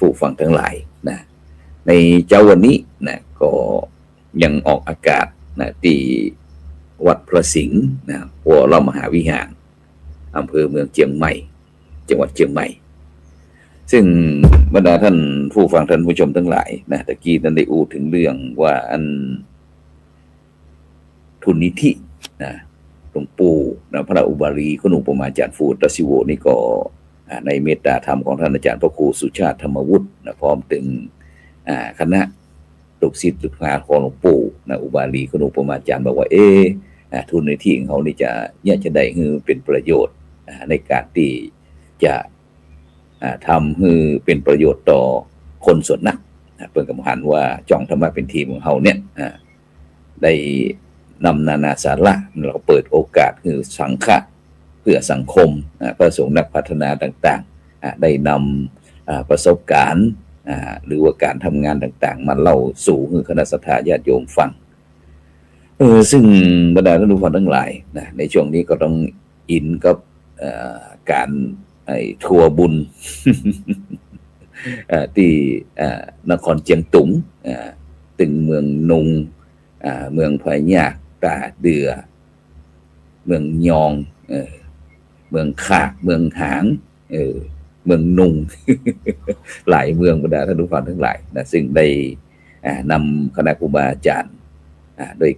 ผู้ฟังทั้งหลายนะในเจ้าวันนี้นะก็ยังออกอากาศนะที่วัดพระสิงห์นะวรมหาวิหารอำเภอเมืองเชียงใหม่ จังหวัดเชียงใหม่ ซึ่งบรรดาท่านผู้ฟังท่านผู้ชมทั้งหลายนะตะกี้นั้นได้อูถึงเรื่องว่าอันทุนนิธินะหลวงปู่นะพระอุบาลีคุณอุปมาจารย์ฟูตสิโวนี่ก็ ในเมตตาธรรมของท่านอาจารย์พระครูสุชาติธรรมวุฒินะพร้อมถึงคณะลูกศิษย์ลูกหาของหลวงปู่นะอุบาลีคุณอุปมาจารย์บอกว่าเออทุนในที่ของเขานี่จะเนี่ยจะได้คือเป็นประโยชน์ในการที่จะอ่าทำให้เป็นประโยชน์ต่อคนส่วนนักเพิ่นกำหันว่าจองธรรมะเป็นทีมของเขาเนี่ยได้นำนานาสาระเราเปิดโอกาสคือสังฆะ เพื่อสังคมอ่าพระสงฆ์นักพัฒนาต่างๆ ได้นำประสบการณ์หรือว่าการทำงานต่างๆ มาเล่าสู่คณะสัตยาญาติโยมฟังเออซึ่งบรรดาท่านผู้ฟังทั้งหลายนะในช่วงนี้ก็ต้องอินกับการทัวร์บุญที่นครเจียงตุงตึงเมืองนุงเมืองพญากตาเดือ เมืองยอง เมืองขากเมืองหาง เออเมืองนุงหลายเมืองบรรดาท่านผู้ฟังทั้งหลายนะซึ่งได้อ่านำคณะครูบาอาจารย์โดย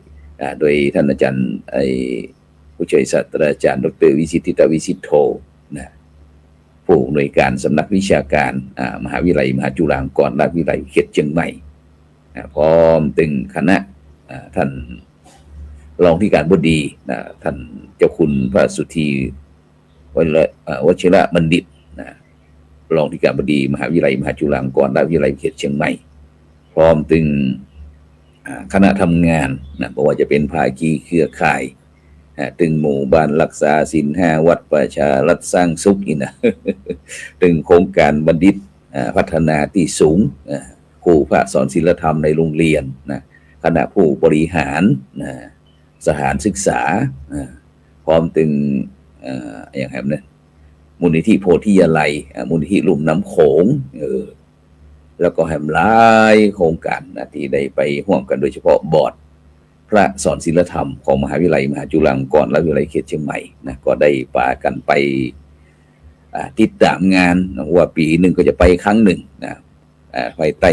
โดยท่านอาจารย์ไอผู้ช่วยศาสตราจารย์ ดรวิสิทธิตวิสิทโธนะผู้อำนวยการสำนักวิชาการมหาวิทยาลัยมหาจุฬาลงกรณราชวิทยาลัยเขตเชียงใหม่พร้อมตึงคณะท่านรองที่การบดีนะท่านเจ้าคุณพระสุธี วชิระอ่าวชิระบัณฑิตนะรองที่การบดีมหาวิทยาลัยมหาจุฬาลงกรณราชวิทยาลัยเขตเชียงใหม่ พร้อมตึงคณะทำงานนะบอกว่าจะเป็นภาคีเครือข่ายตึงหมู่บ้านรักษาสินห้าวัดประชารัฐสร้างสุขอีกนะตึงโครงการบัณฑิตพัฒนาที่สูงครูพระสอนศิลธรรมในโรงเรียนนะคณะผู้บริหารนะสถานศึกษาอ่าพร้อมตึง อย่างไรเนี่ยมูลนิธิโพธิยาลัยมูลนิธิลุ่มน้ำโขงเออแล้วก็แหมหลายโครงการนะที่ได้ไปห่วมกันโดยเฉพาะบอร์ดพระสอนศิลธรรมของมหาวิทยาลัยมหาจุฬาลงกรณราชวิทยาลัยเขตเชียงใหม่นะก็ได้ปากันไปติดตามงานว่าปีหนึ่งก็จะไปครั้งหนึ่งนะอ่าไปไต่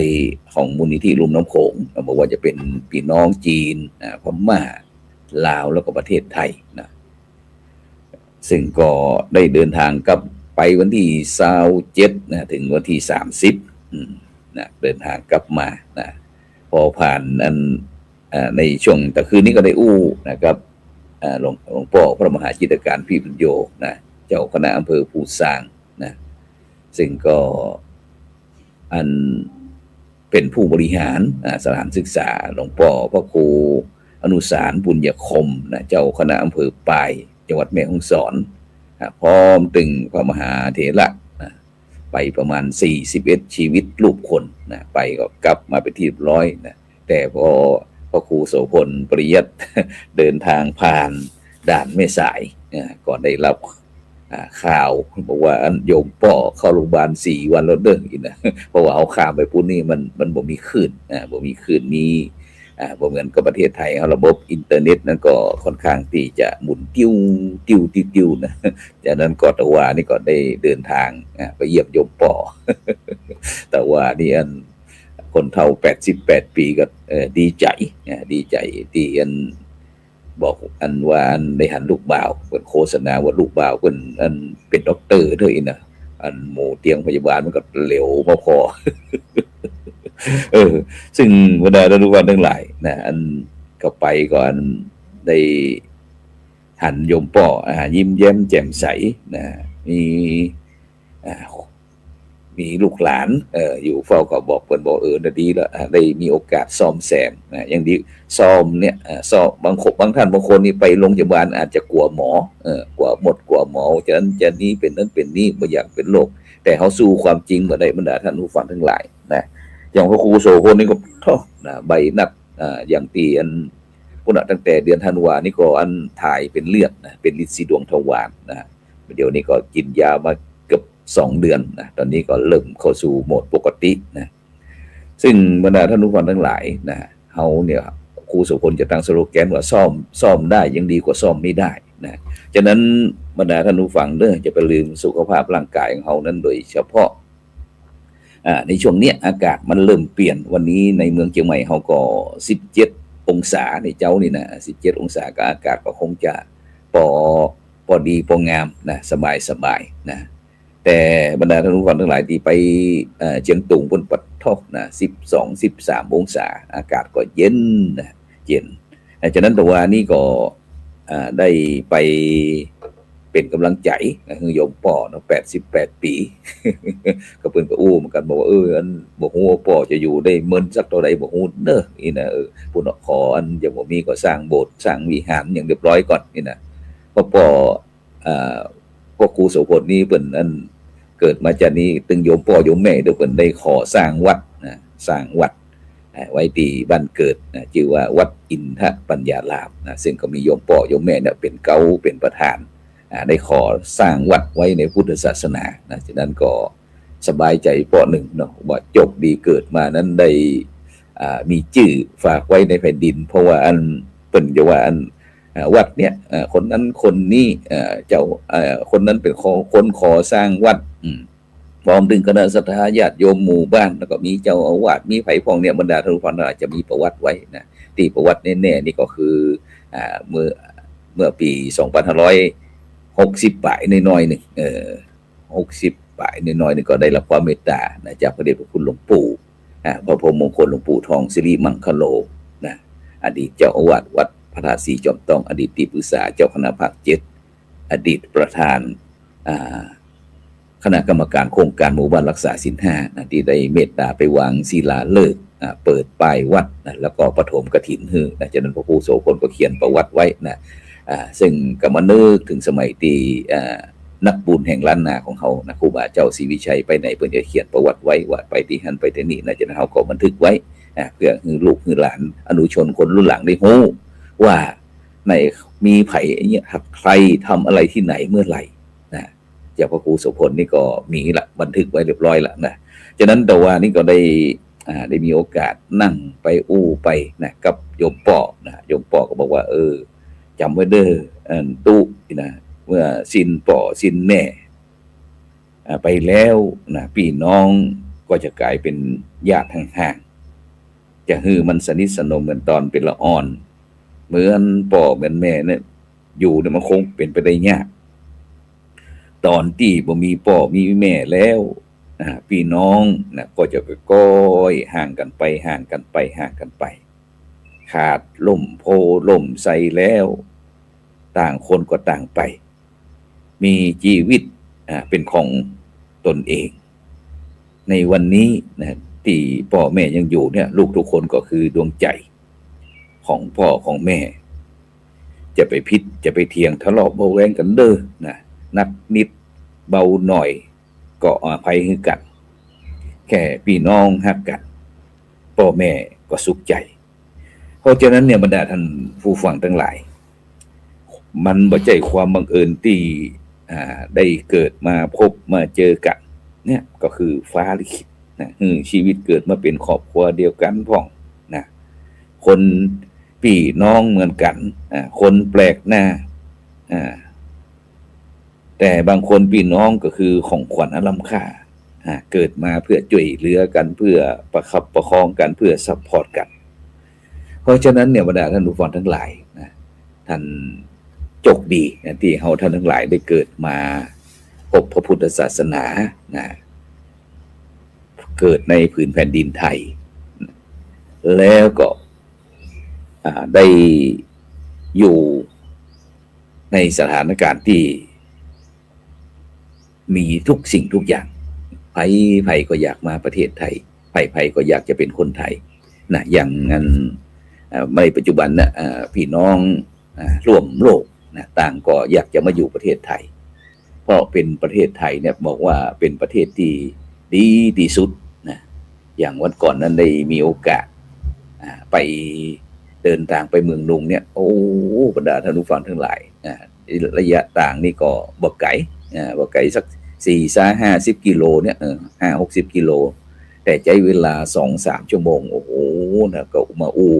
ของมูลนิธิลุ่มน้ำโขงบอกว่าจะเป็นพี่น้องจีนพม่าลาวแล้วก็ประเทศไทยนะ ซึ่งก็ได้เดินทางกลับไปวันที่สาเจ็ดนะถึงวันที่สามสิบนะเดินทางกลับมานะพอผ่านอันในช่วงแต่คืนนี้ก็ได้อู้นะครับอ่าหลวงหลวงพ่อพระมหาจิตการพี่ปัญโยนะเจ้าคณะอำเภอภูซางนะซึ่งก็อันเป็นผู้บริหารอ่าสถานศึกษาหลวงพ่อพระครูอนุสารบุญยคมนะเจ้าคณะอำเภอปาย จังหวัดแม่ฮ่องสอนพร้อมตึงพระมหาเถระนะไปประมาณ 41 ชีวิตลูกคนนะไปก็กลับมาเป็นที่เรียบร้อยนะแต่พอพระครูโสพลปริยัตเดินทางผ่านด่านแม่สายนะก่อนได้รับข่าวบอกว่าโยมป่อเข้าโรงพยาบาลสี่วันแล้วเด้ออีกนะเพราะว่าเอาข่าวไปปุ๊บนี่มันมันบ่มีคลื่นอ่าบ่มีคลื่นมี อ่าบ่เหมือนกับประเทศไทยเอาระบบอินเทอร์เน็ตนั้นก็ค่อนข้างที่จะหมุนติ้วติ้วติ้วติ้วนะจากนั้นก็ตะวานี่ก็ได้เดินทางอ่ไปเยี่ยมโยมป่อต่ว่านี่อันคนเฒ่าแปดสิบแปดปีก็ดีใจดีใจที่อันบอกอันว่าอันได้หันลูกบ่าวเปินโฆษณาว่าลูกบ่าวเพิ่นอันเป็นด็อกเตอร์เด้วยนะอันหมู่เตียงพยาบาลมันก็เหลวพอพอ เออ ซึ่งบรรดาท่านผู้ฟังทั้งหลายนะอันก็ไปก่อนได้หันยมป่ออยิ้มแย้มแจ่มใสนะมีอ่ามีลูกหลานเอออยู่เฝ้าก็บอกเพิ่นบอกเออนะดีแล้วได้มีโอกาสซ่อมแซมนะอย่างดีซ่อมเนี่ยซ่อมบางคนบางท่านบางคนนี่ไปโรงพยาบาลอาจจะกลัวหมอเออกลัวหมดกลัวหมอจะนั้นจะนี้เป็นนั้นเป็นนี้บ่อย่ากเป็นโรคแต่เขาสู้ความจริงมาได้บรรดาท่านผู้ฟังทั้งหลายนะ อย่างพระครูโสพลนี่ก็ท่อนะใบนักอ่าอย่างตีอันพุ่นะตั้งแต่เดือนธันวานี่ก็อันถ่ายเป็นเลือดนะเป็นลิซีดวงทวารนะเดี๋ยวนี้ก็กินยามาเกือบสองเดือนนะตอนนี้ก็เริ่มเข้าสู่โหมดปกตินะซึ่งบรรดาท่านผู้ฟังทั้งหลายนะเฮาเนี่ยครูสุพลจะตั้งสโลแกนว่าซ่อมซ่อมได้ยังดีกว่าซ่อมไม่ได้นะฉะนั้นบรรดาท่านผู้ฟังเด้อจะไปลืมสุขภาพร่างกายของเฮานั้นโดยเฉพาะ ในช่วงเนี้ยอากาศมันเริ่มเปลี่ยนวันนี้ในเมืองเชียงใหม่เฮาก็17องศาในเจ้านี่นะ17องศาก็อากาศก็คงจะปอปอดีปองามนะสบายสบายนะแต่บรรดาท่านผู้ฟังทั้งหลายที่ไปเชียงตุงบนปัดทอกนะ12 13องศา อากาศก็เย็นนะเย็นอ่าฉะนั้นตัวนี้ก็ได้ไป เป็นกำลังใจนะคือโยมป่อเนาะ88ปี ก็เพิ่นก็อู้เหมือนกันบอกว่าเอออันบ่ฮู้ว่าป่อจะอยู่ได้เมินสักเท่าใดบ่ฮู้เด้อนี่นะเออพุ่นน่ะขออันอยังบ่มีก็สร้างโบสถ์สร้างวิหารอย่างเรียบร้อยก่อนนี่นะพราะป่ออ่าพวกครูโสพลนี่เปิ่นอันเกิดมาจากนี้ตึงโยมพ่อโยมแม่เดี๋ยวเปิ่นได้ขอสร้างวัดนะสร้างวัดไว้ที่บ้านเกิดนะชื่อว่าวัดอินทปัญญารามนะซึ่งก็มีโยมพ่อโยมแม่เนี่ยเป็นเกาเป็นประธาน ได้ขอสร้างวัดไว้ในพุทธศาสนานะฉะนั้นก็สบายใจเปาะหนึ่งเนาะว่าจบดีเกิดมานั้นได้มีชื่อฝากไว้ในแผ่นดิน เพราะว่าอันเปิ่นจะว่าอันวัดเนี่ยคนนั้นคนนี้เจ้าคนนั้นเป็นขอคนขอสร้างวัดพร้อมถึงคณะสัตยาญาติโยมหมู่บ้าน แล้วก็มีเจ้าอาวาสมีไผ่พองเนี่ยบรรดาท่านผู้ฟังทั้งหลายจะมีประวัติไว้นะที่ประวัติแน่ๆนี่ก็คืออเมื่อเมื่อปี 2560ปลายน้อยหนึ่งเออ60ปลายน้อยหนึ่งก็ได้รับความเมตตานะจากพระเดชพระคุณหลวงปู่อ่าพระพรหมมงคลหลวงปู่ทองสิริมังคโลนะอดีตเจ้าอาวาสวัดพระธาตุสีจอมทอง อดีตที่ปรึกษาเจ้าคณะภาคเจ็ดอดีตประธานอ่าคณะกรรมการโครงการหมู่บ้านรักษาสินห้านะที่ได้เมตตาไปวางศิลาฤกษ์อ่าเปิดป้ายวัดนะแล้วก็ปฐมกฐินฮือนะจากนั้นพระครูโสพลก็เขียนประวัติไว้นะ ซึ่งก็มนึกถึงสมัยที่นักบุญแห่งล้านนาของเขานะครูบาเจ้าศรีวิชัยไปไหนเพื่อนจะเขียนประวัติไว้ว่าไปที่หันไปที่นี่นะจากนั้นเขาก็บันทึกไว้เพื่อให้ลูกให้หลานอนุชนคนรุ่นหลังได้รู้ว่าในมีไผ่เนี่ยครับใครทำอะไรที่ไหนเมื่อไหร่นะจากพระครูโสพลนี่ก็มีละบันทึกไว้เรียบร้อยล้วนะฉะนั้นแต่ว่านี่ก็ได้ได้มีโอกาสนั่งไปอู้ไปนะกับโยมปอนะโยมปอก็บอกว่าเออ จำไว้เด้อตู้นะเมื่อสินปอสินแม่ไปแล้วนะพี่น้องก็จะกลายเป็นญาติห่างๆ จะฮือมันสนิทสนมกันตอนเป็นละอ่อน เหมือนพ่อเหมือนแม่เนี่ยอยู่เนี่ยมันคงเป็นไปได้ยาก ตอนที่บ่มีพ่อมีแม่แล้วอ่าพี่น้องนะก็จะก้อยห่างกันไปห่างกันไปห่างกันไป ขาดล่มโพล่มใสแล้ว ต่างคนก็ต่างไป มีชีวิตเป็นของตนเอง ในวันนี้นะที่พ่อแม่ยังอยู่เนี่ย ลูกทุกคนก็คือดวงใจของพ่อของแม่ จะไปพิษจะไปเทียงทะเลาะเบาแวงกันเด้อนะนักนิดเบาหน่อย ก็อภัยให้กัน แค่พี่น้องฮักกันพ่อแม่ก็สุขใจ เพราะฉะนั้นเนี่ยบรรดาท่านผู้ฟังทั้งหลาย มันบ่ใจความบังเอิญที่อ่าได้เกิดมาพบมาเจอกัน เนี่ยก็คือฟ้าลิขิตนะคือชีวิตเกิดมาเป็นครอบครัวเดียวกันพ่องนะคนพี่น้องเหมือนกันอ่าคนแปลกหน้าอ่าแต่บางคนพี่น้องก็คือของขวัญอลัมค่าอ่าเกิดมาเพื่อช่วยเหลือกันเพื่อประคับประคองกันเพื่อซัพพอร์ตกัน เพราะฉะนั้นเนี่ยบรรดาท่านผู้ฟังทั้งหลายนะท่าน จกดีนะที่เฮาท่านทั้งหลายได้เกิดมาพบพระพุทธศาสนานะเกิดในผืนแผ่นดินไทย แล้วก็ได้อยู่ในสถานการณ์ที่ มีทุกสิ่งทุกอย่างไผ่ไผ่ก็อยากมาประเทศไทยไผ่ไผ่ก็อยากจะเป็นคนไทยนะอย่างนั้นอ่าในปัจจุบันนะอ่าพี่น้องร่วมโลก นะต่างก็อยากจะมาอยู่ประเทศไทย เพราะเป็นประเทศไทยเนี่ยบอกว่าเป็นประเทศที่ดีที่สุดนะอย่างวันก่อนนั้นได้มีโอกาสไปเดินทางไปเมืองลุงเนี่ย โอ้บรรดาท่านผู้ฟังทั้งหลายระยะต่างนี่ก็บ่ไก่บ่ไกลสักสี่สาห้าสิบกิโลเนี่ยห้าหกสิบกิโล แต่ใช้เวลาสองสามชั่วโมง โอ้โหนะก็มาอู้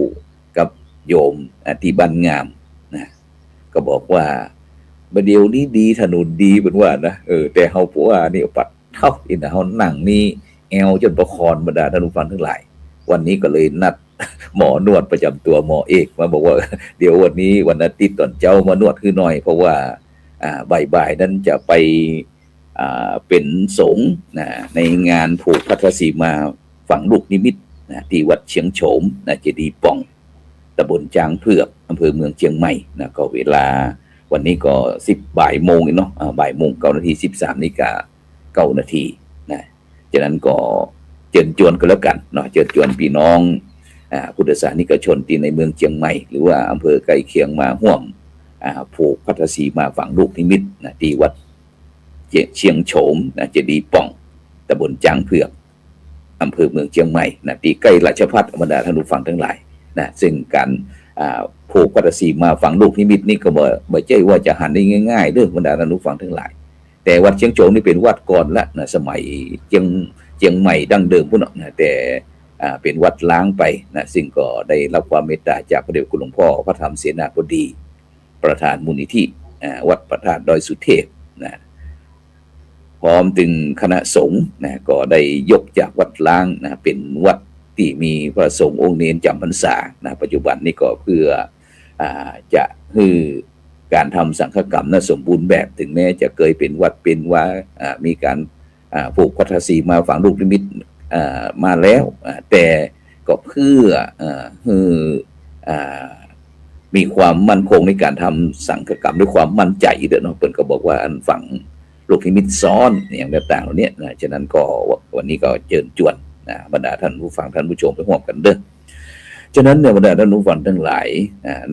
กับโยมอธิบันงาม ก็บอกว่าประเดี๋ยวนี้ดีถนนดีเป็นว่านะเออแต่เฮาผัวานี่ปัดเท่าอินเฮานั่งนี่แอวจนประคอนบรรดาท่านผู้ฟังทั้งหลาย วันนี้ก็เลยนัดหมอนวดประจำตัวหมอเอกมาบอกว่า เดี๋ยววันนี้วันอาทิตย์ตอนเจ้ามานวดคือหน่อย เพราะว่าอ่าบ่ายๆนั้นจะไปอ่าเป็นสงฆ์นะในงานผูกพัทธสีมาฝังลูกนิมิตนะที่วัดเชียงโฉมนะเจดีป่องตำบลจางเผือก อำเภอเมืองเชียงใหม่นะก็เวลาวันนี้ก็สิบบ่ายโมงเนาะบ่ายโมงเก้านาทีสิบสามนาฬิกาเก้านาทีนะจากนั้นก็เชิญชวนกันแล้วกันเนาะเชิญชวนพี่น้องอ่าพุทธศาสนิกชนที่ในเมืองเชียงใหม่ หรือว่าอำเภอใกล้เคียงมาห่วมอ่าผูกพัทธสีมาฝังลูกนิมิตนะที่วัดเชียงโฉมนะเจดีป่องตำบลจางเผือกอำเภอเมืองเชียงใหม่นะที่ใกล้ราชพัฒน์บรรดาท่านผู้ฟังทั้งหลายนะซึ่งการ ผูกพัทธสีมาฝังลูกนิมิตนี่ก็บ่บ่ใช่ว่าจะหันได้ง่ายๆเด้องบรรดาท่านผู้ฟังทั้งหลาย แต่วัดเชียงโฉมนี่เป็นวัดก่อนละนะสมัยเชียงเชียงใหม่ดั้งเดิมพุ่นเนะแต่เป็นวัดล้างไปนะซึ่งก็ได้รับความเมตตาจากพระเดชคุณหลวงพ่อพระธรรมเสนาบดี ประธานมูลนิธิวัดพระธาตุดอยสุเทพนะพร้อมถึงคณะสงฆ์นะก็ได้ยกจากวัดล้างนะเป็นวัด ที่มีพระสงฆ์องค์เนนจำพรรษานะปัจจุบันนี้ก็เพื่ออจะให้การทำสังฆกรรมนะสมบูรณ์แบบถึงแม้จะเคยเป็นวัดเป็นว่ามีการผูกพัทธสีมาฝังลูกนิมิตมาแล้วแต่ก็เพื่ออ่าให้มีความมั่นคงในการทำสังฆกรรมด้วยความมั่นใจเด้อเนาะเปิ่นก็บอกว่าอันฝังลูกนิมิตซ้อนอย่างต่างๆเหล่านี้นะฉะนั้นก็วันนี้ก็เชิญชวน นะบรรดาท่านผู้ฟังท่านผู้ชมไปร่วมกันเด้อฉะนั้นเนี่ยบรรดาท่านผู้ฟังทั้งหลาย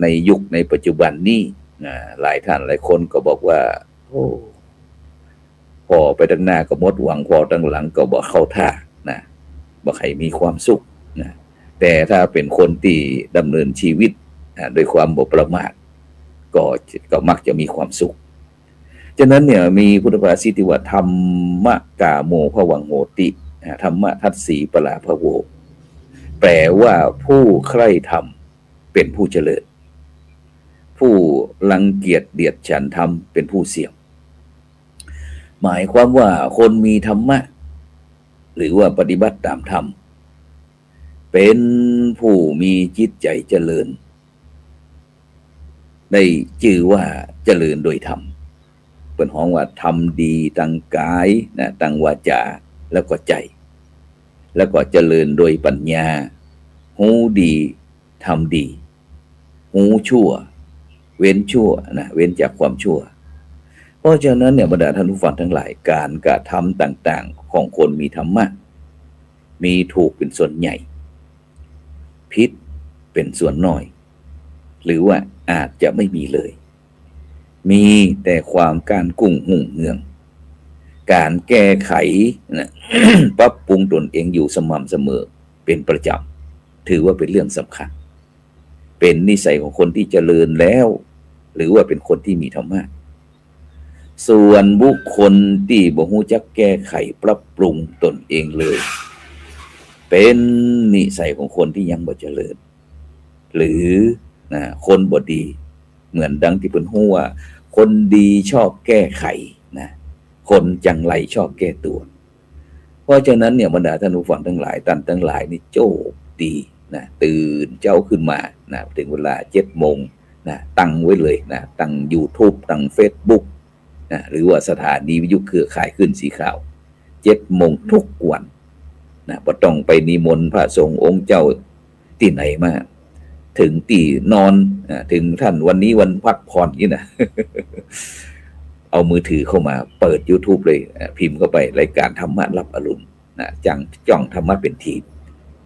ในยุคในปัจจุบันนี้หลายท่านหลายคนก็บอกว่า โอ้พอไปตั้งหน้าก็มดหวังพอตั้งหลังก็บอกเข้าท่านะบ่ใครมีความสุขนะแต่ถ้าเป็นคนที่ดำเนินชีวิตอ่าโดยความบ่ประมาทก็ก็มักจะมีความสุข ฉะนั้นเนี่ยมีพุทธภาษิตว่าธรรมะกาโมภวังโหติ ธรรมะทัศสีปลาภโว แปลว่าผู้ใคร่ธรรมเป็นผู้เจริญ ผู้รังเกียจเดียดฉันธรรมเป็นผู้เสี่ยม หมายความว่าคนมีธรรมะ หรือว่าปฏิบัติตามธรรม เป็นผู้มีจิตใจเจริญ ได้ชื่อว่าเจริญโดยธรรมเป็นห้องว่าทำดีตั้งกายนะตั้งวาจา แล้วก็ใจ แล้วก็เจริญโดยปัญญา หูดีทำดี หูชั่ว เว้นชั่วนะเว้นจากความชั่ว เพราะฉะนั้นเนี่ยบรรดาท่านผู้ฟังทั้งหลาย การกระทำต่าง ๆ ของคนมีธรรมะ มีถูกเป็นส่วนใหญ่ พิษเป็นส่วนน้อย หรือว่าอาจจะไม่มีเลย มีแต่ความการกุ้งหุ่งเนือง การแก้ไขนะปรับปรุงตนเองอยู่สม่ำเสมอเป็นประจำถือว่าเป็นเรื่องสำคัญ เป็นนิสัยของคนที่เจริญแล้ว หรือว่าเป็นคนที่มีธรรมะส่วนบุคคลที่บ่ฮู้จักแก้ไขปรับปรุงตนเองเลย เป็นนิสัยของคนที่ยังบ่เจริญ หรือนะคนบ่ดี เหมือนดังที่เพิ่นฮู้ว่า คนดีชอบแก้ไข คนจังไรชอบแก้ตัว เพราะฉะนั้นเนี่ยบรรดาท่านผู้ฟังทั้งหลายท่านทั้งหลายนี่โจบดีนะตื่นเจ้าขึ้นมานะถึงเวลาเจ็ดโมงนะตั้งไว้เลยนะตั้ง YouTube ตั้ง Facebook นะหรือว่าสถานีวิทยุเครือข่ายขึ้นสีขาวเจ็ดโมงทุกวันนะบ่ต้องไปนิมนต์พระสงฆ์องค์เจ้าที่ไหนมาถึงตีนอนถึงท่านวันนี้วันพักผ่อนนี่นะ เอามือถือเข้ามาเปิด YouTube เลยพิมพ์เข้าไปรายการธรรมะรับอรุณนะจังจ้องธรรมะเป็นทีม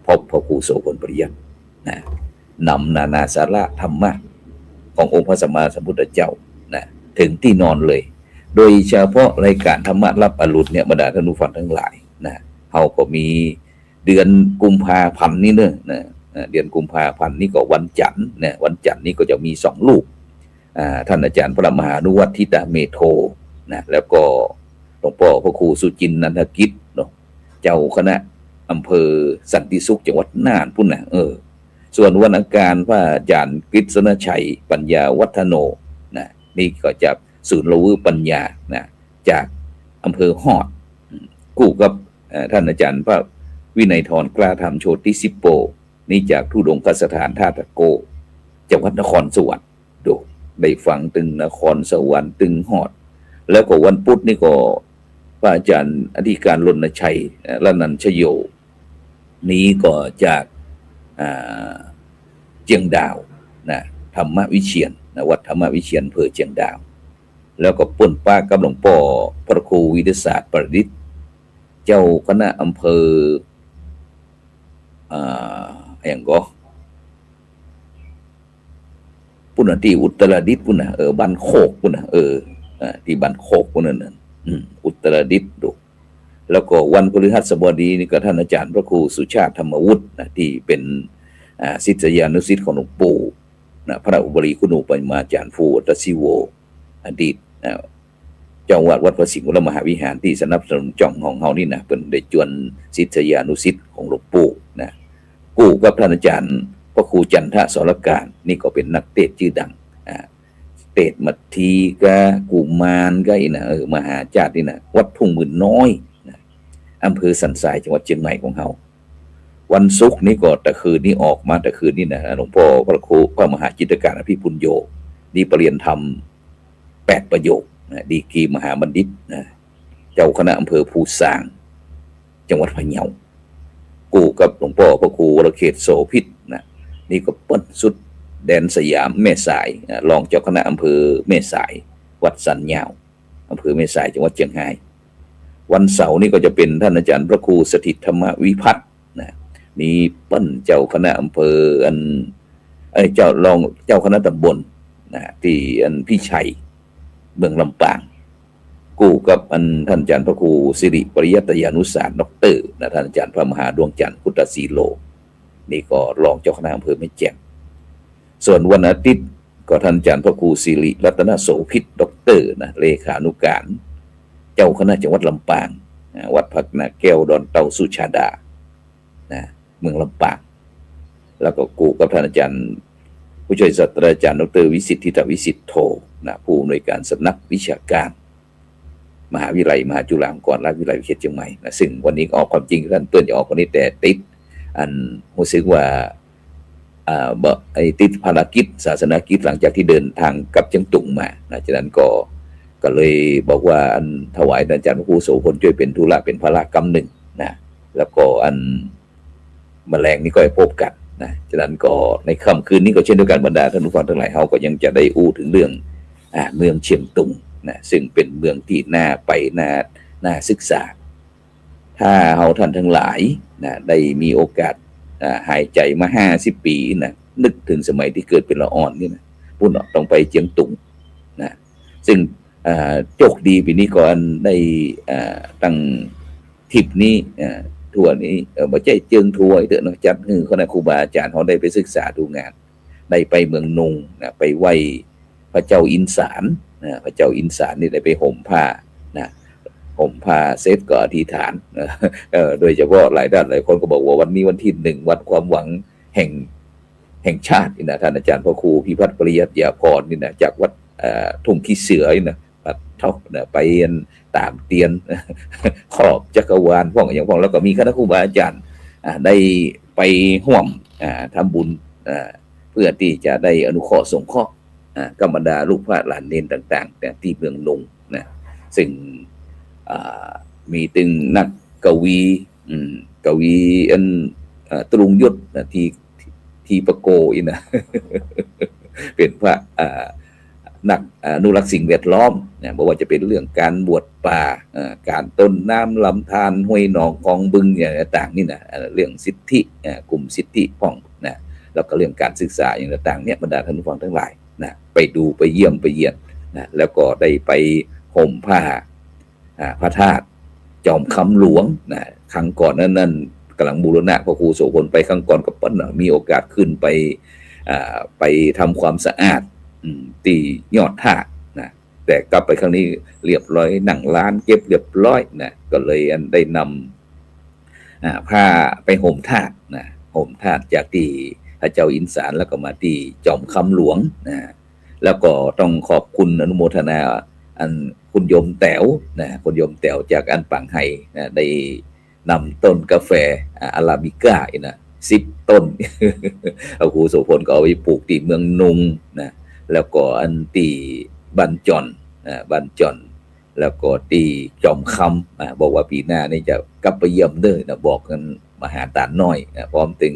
พบพระครูโสพลปริยัตินะนำนานาสาระธรรมะขององค์พระสัมมาสัมพุทธเจ้านะถึงที่นอนเลย โดยเฉพาะรายการธรรมะรับอรุณเนี่ยบรรดาท่านผู้ฟังทั้งหลายนะเขาก็มีเดือนกุมภาพันธ์นี่เนอะนะเดือนกุมภาพันธ์นี่ก็วันจันทร์นะวันจันทร์นี่ก็จะมีสองลูก ท่านอาจารย์พระมหานุวัตทิตาเมโทนะแล้วก็หลวงพ่อพระครูสุจินนันทกิจเนาะเจ้าคณะอำเภอสันติสุขจังหวัดน่านพุ่นนะเออ ส่วนวันอังคารพระอาจารย์กฤษณชัย ปัญญาวัฒโนนะนี่ก็จะศูนย์ละวือปัญญานะจากอำเภอฮอดกู้กับท่านอาจารย์พระวินัยทรกล้าธรรมโชติสิปโป นี่จากทุดงคสถานท่าตะโกจังหวัดนครสวรรค์ ได้ฟังตึงนครสวรรค์ตึงฮอด แล้วก็วันพุธนี่ก็พระอาจารย์อธิการรณชัยละนันชโย นี้ก็จากเจียงดาวนะธรรมวิเชียนนะวัดธรรมวิเชียนอำเภอเจียงดาว แล้วก็ป่นป้ากับหลวงพ่อพระครูวิทยาศาสตร์ประดิษฐ์ เจ้าคณะอำเภออ่าอย่างก็ ปุ่นนะที่อุตรดิตถ์ปุ่นนะเออบ้านโคกปุ่นนะเอออที่บ้านโคกปุ่นนั่นน่ะอืมอุตรดิตถ์ดูแล้วก็วันพฤหัสบดีนี่ก็ท่านอาจารย์พระครูสุชาติธรรมวุฒินะที่เป็นศิษยานุศิษย์ของหลวงปู่นะพระอุบลีคุณูปมาจารย์ฟูตสิโว อดีตนะเจ้าอาวาดวัดพระสิงห์วรมหาวิหารที่สนับสนุนจ่องของเฮานี่นะเป็นได้จวนศิษยานุศิษย์ของหลวงปู่นะกู้กับท่านอาจารย์ พระครูจันทสรการ นี่ก็เป็นนักเตะชื่อดังอ่าเตะมัททีกะกุมารก็อีนะเออมหาจาตินี่นะวัดทุ่งหมื่นน้อยนะอำเภอสันทรายจังหวัดเชียงใหม่ของเฮาวันศุกร์นี่ก็แต่คืนนี้ออกมาแต่คืนนี่นะหลวงพ่อพระครูพระมหาจิตการอภิปุญโยนี่ปรริยนธรรมแปดประโยคนะดีกรีมหาบัณฑิตนะเจ้าคณะอำเภอภูสาง จังหวัดพะเยากูกับหลวงพ่อพระครูวรเขตโสพิษ นี่ก็เปิ้นสุดแดนสยามแม่สายรองเจ้าคณะอำเภอแม่สาย วัดสันยาวอำเภอแม่สายจังหวัดเชียงราย วันเสาร์นี่ก็จะเป็นท่านอาจารย์พระครูสถิตธรรมวิพัฒน์นะนี่เปิ้นเจ้าคณะอำเภออันเอ้เจ้ารองเจ้าคณะตำบลนะที่อันพี่ชัยเมืองลำปาง กู้กับอันท่านอาจารย์พระครูสิริปริยัตยานุสารด็อกเตอร์นะท่านอาจารย์พระมหาดวงจันทร์พุทธศีโล นี่ก็รองเจ้าคณะอำเภอแม่แจ่มส่วนวันอาทิตย์ก็ท่านอาจารย์พระครูสิริรัตนโสภิตด็อกเตอร์นะเลขานุการ เจ้าคณะจังหวัดลำปาง วัดพักนาแก้วดอนเตาสุชาดานะเมืองลำปาง แล้วก็กูกับท่านอาจารย์ ผู้ช่วยศาสตราจารย์ดรวิสิทธิตวิสิทธโทนะผู้อำนวยการสำนักวิชาการ มหาวิทยาลัยมหาจุฬาลงกรณราชวิทยาลัยเทศเชียงใหม่นะซึ่งวันนี้ออกความจริงท่านเตือนจะออกวันนี้แต่ติด อันรู้สึกว่าอ่าบ่ไอ้ติดภารกิจ ศาสนากิจหลังจากที่เดินทางกลับเชียงตุงมานะฉะนั้นก็ก็เลยบอกว่าอันถวายท่านอาจารย์พระครูโสพลช่วยเป็นธุระเป็นภาระกรรมหนึ่งนะแล้วก็อันแมลงนี่ก็ให้พบกันนะฉะนั้นก็ในค่ำคืนนี้ก็เช่นเดียวกันบรรดาท่านผู้ฟังทั้งหลายเฮาก็ยังจะได้อู้ถึงเรื่องอ่าเมืองเชียงตุงนะซึ่งเป็นเมืองที่น่าไปน่าน่าศึกษา ถ้าเฮาท่านทั้งหลายนะได้มีโอกาสหายใจมาห้าสิบปีนะนึกถึงสมัยที่เกิดเป็นละอ่อนนี่นะปุ่นต้องไปเจียงตุงนะซึ่งโชคดีปีนี้ก่อนได้ตั้งทิปนี้ทัวร์นี้บ่ใช่เจิงทัวร์เถอะนะจัดคือคณะครูบาอาจารย์เขาได้ไปศึกษาดูงาน ได้ไปเมืองนุงนะไปไหวพระเจ้าอินสารนะพระเจ้าอินสารนี่ได้ไปห่มผ้า นะห่มผ้าเซตก็อธิษฐานโดยเฉพาะหลายด้านหลายคนก็บอกว่าวันนี้วันที่หนึ่งวันความหวังแห่งแห่งชาตินี่นะท่านอาจารย์พระครูพิพัฒน์ปริยัติยาพรนี่นะจากวัดทุ่งขี้เสือนี่นะวัดเท่านะไปอันตามเตียนขอบจักรวาลพ่องอย่างพ่องแล้วก็มีคณะครูบาอาจารย์ได้ไปห่วมอ่าทำบุญเพื่อที่จะได้อนุเคราะห์สงเคราะห์อ่ากรรมดาลูกพระหลานเนนต่างๆเนี่ยที่เมืองนงนะซึ่งามีตึงนักกวีกวีอันอตรุงยศนะที่ที่ที่ประโกอีนะเป็นพระอ่านักอนุรักษ์สิ่งแวดล้อมเนี่ยบอกว่าจะเป็นเรื่องการบวชป่าการต้นน้ำลำธารห้วยหนองคลองบึงอย่างต่างนี่นะเรื่องสิทธิกลุ่มสิทธิพ่องนะแล้วก็เรื่องการศึกษาอย่างต่างเนี่ยบรรดาท่านผู้ฟังทั้งหลายนะไปดูไปเยี่ยมไปเยียนนะแล้วก็ได้ไปห่มผ้า พระธาตุจอมคำหลวงนะครั้งก่อนนั้นนั่นกำลังบูรณะพระครูโสพลไปครั้งก่อนก็ปั้นมีโอกาสขึ้นไปไปทำความสะอาดตียอดท่านะแต่กลับไปครั้งนี้เรียบร้อยหนังร้านเก็บเรียบร้อยนะก็เลยได้นำผ้าไปห่มทาดนะห่มทาดจากที่พระเจ้าอินสารแล้วก็มาที่จอมคำหลวงนะแล้วก็ต้องขอบคุณอนุโมทนา อันคุณยมแต๋วนะคุณยมแต๋วจากอันปังไห้นะได้นำต้นกาแฟอาอาราบิก้าอนะสิบต้นเอาครูโสพลก็เอาไปปลูกที่เมืองนุงนะแล้วก็อันตีบันจอนนะบันจอนแล้วก็ตีจอมคำอ่าบอกว่าปีหน้านี่จะกลับไปเยี่ยมเด้อนะบอกกันมหาตาลน้อยนะพร้อมถึง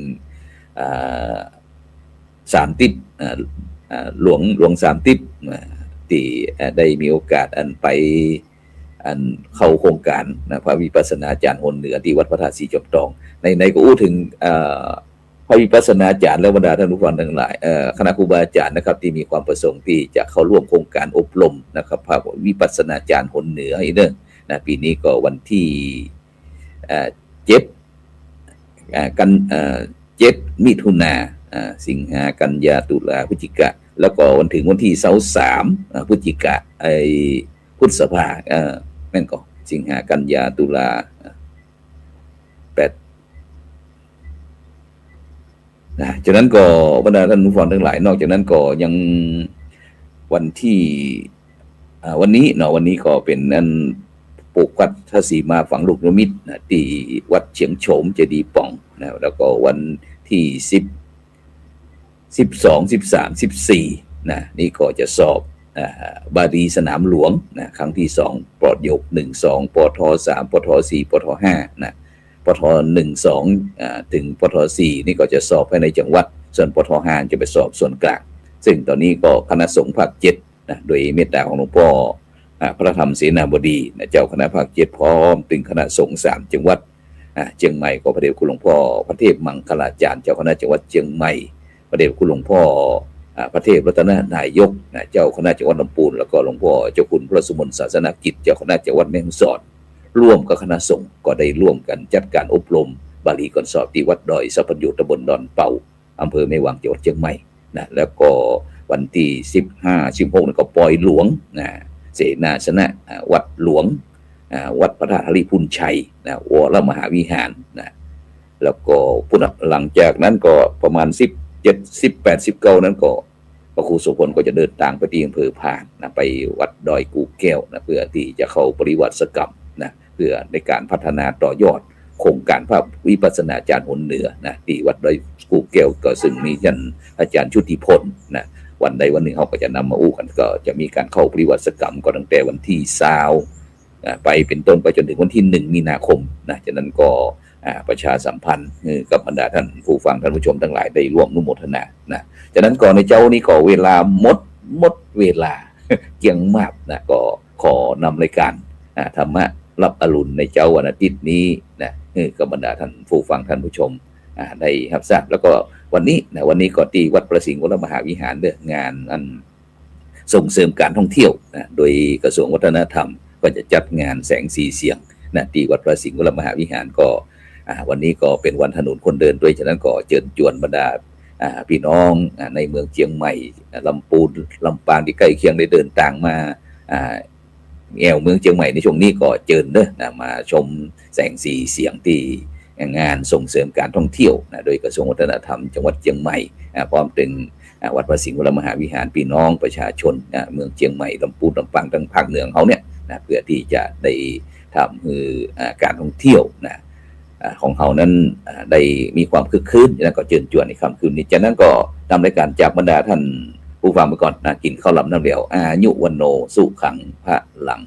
สามติบอ่าหลวงหลวงสามติบอ่า ที่ได้มีโอกาสอันไปอันเข้าโครงการนะพระวิปัสนาจารย์หนเหนือที่วัดพระธาตุสีจอมทอง ในในก็อู้ถึงอ่าพระวิปัสนาจารย์และบรรดาท่านผู้ฟังทั้งหลายคณะครูบาอาจารย์นะครับที่มีความประสงค์ที่จะเข้าร่วมโครงการอบรมนะครับพระวิปัสนาจารย์หนเหนือให้เด้อนะปีนี้ก็วันที่เจ็ดกันเจ็ดมิถุนาอ่าสิงหากันยาตุลาพฤศจิกา แล้วก็วันถึงวันที่เสาสามพฤศจิกาไอพฤษภาเออแม่นก็สิงหากันยาตุลาแปดนะจากนั้นก็บรรดาท่านผู้ฟังทั้งหลาย นอกจากนั้นก็ยังวันที่วันนี้เนาะวันนี้ก็เป็นนันปลูกวัดทศีมาฝังลูกนิมิตนะที่วัดเฉียงโฉมเจดีป่องนะแล้วก็วันที่สิบ สิบสองสิบสามสิบสี่นะนี่ก็จะสอบอบารีสนามหลวงนะครั้งที่สองปลอดยกหนึ่งสองปทสามปทสี่ปทห้านะปทหนึ่งสองถึงปทสี่นี่ก็จะสอบภายในจังหวัด ส่วนปทห้าจะไปสอบส่วนกลาง ซึ่งตอนนี้ก็คณะสงฆ์ภาคเจ็ดนะโดยเมตตาของหลวงพ่อพระธรรมเสนาบดีนะเจ้าคณะภาคเจ็ดพร้อมถึงคณะสงฆ์สามจังหวัดเชียงใหม่ก็พระเดชคุณหลวงพ่อพระเทพมังคลาจารย์เจ้าคณะจังหวัดเชียงใหม่ พระเดชคุณหลวงพ่อพระเทพรัตนนายกเจ้าคณะจังหวัดลำพูนแล้วก็หลวงพ่อเจ้าคุณพระสมุนศาสนกิจเจ้าคณะจังหวัดแม่ฮ่องสอนร่วมกับคณะสงฆ์ก็ได้ร่วมกันจัดการอบรม บาลีก่อนสอบที่วัดดอยสัพพยุตำบลดอนเป่าอำเภอแม่วางจังหวัดเชียงใหม่นะแล้วก็วันที่ 15 16นี่ก็ปล่อยหลวงนะเสนาสนะวัดหลวงวัดพระธาตุหริพุนชัยนะวรมหาวิหารนะแล้วก็พุทธหลังจากนั้นก็ประมาณ 17 18 19นั้นก็พระครูโสุพลก็จะเดินทางไปที่อำเภอพานนะไปวัดดอยกูแก้วนะเพื่อที่จะเข้าปริวัติกรรมนะเพื่อในการพัฒนาต่อยอด โครงการพระวิปัสนาจารย์หนเหนือนะที่วัดดอยกูแก้วก็ซึ่งมีท่านอาจารย์ชุติพลนะวันใดวันหนึ่งเขาก็จะนำมาอู้กันก็จะมีการเข้าปริวัติกรรมก็ตั้งแต่วันที่สาวไปเป็นต้นไปจนถึงวันที่หนึ่งมีนาคมนะจากนั้นก็ ประชาสัมพันธ์กับบรรดาท่านผู้ฟังท่านผู้ชมทั้งหลายได้ร่วมนุโมทนานะจากนั้นก่อนในเจ้านี้ก็เวลาหมดหมดเวลาเกี่ยงมากนะก็ขอนำรายการธรรมะรับอรุณในเจ้าวันอาทิตย์นี้นะเออกับบรรดาท่านผู้ฟังท่านผู้ชมได้รับทราบแล้วก็วันนี้นะวันนี้ก็ที่วัดประสิงห์วรมหาวิหารเด้องานอันส่งเสริมการท่องเที่ยวนะโดยกระทรวงวัฒนธรรมก็จะจัดงานแสงสีเสียงนะที่วัดประสิงห์วรมหาวิหารก็ วันนี้ก็เป็นวันถนนคนเดินด้วยฉะนั้นก็เชิญชวนบรรดาพี่น้องอในเมืองเชียงใหม่ลำปูนลำปางที่ใกล้เคียงได้เดินทางมาแอวเมืองเชียงใหม่ในช่วงนี้ก็เจิญเด้อนะมาชมแสงสีเสียงที่งานส่งเสริมการท่องเที่ยวนะโดยกระทรวงวัฒนธรรมจังหวัดเชียงใหม่พร้อมถึงวัดพระสิงห์วรมหาวิหารพี่น้องประชาชนเมืองเชียงใหม่ลำพูนลำปางทั้งภาคเหนือเขาเนี่ยนะเพื่อที่จะได้ทำคือการท่องเที่ยวนะ ของเขานั้นได้มีความคึกคืนแล้วก็เจิญจวนในคำคืนนี้จากนั้นก็ทำรายการจากบรรดาท่านผู้ฟังไปก่อนนะกินข้าวลำน้ำเหลวอายุวันโนสุขังพระหลัง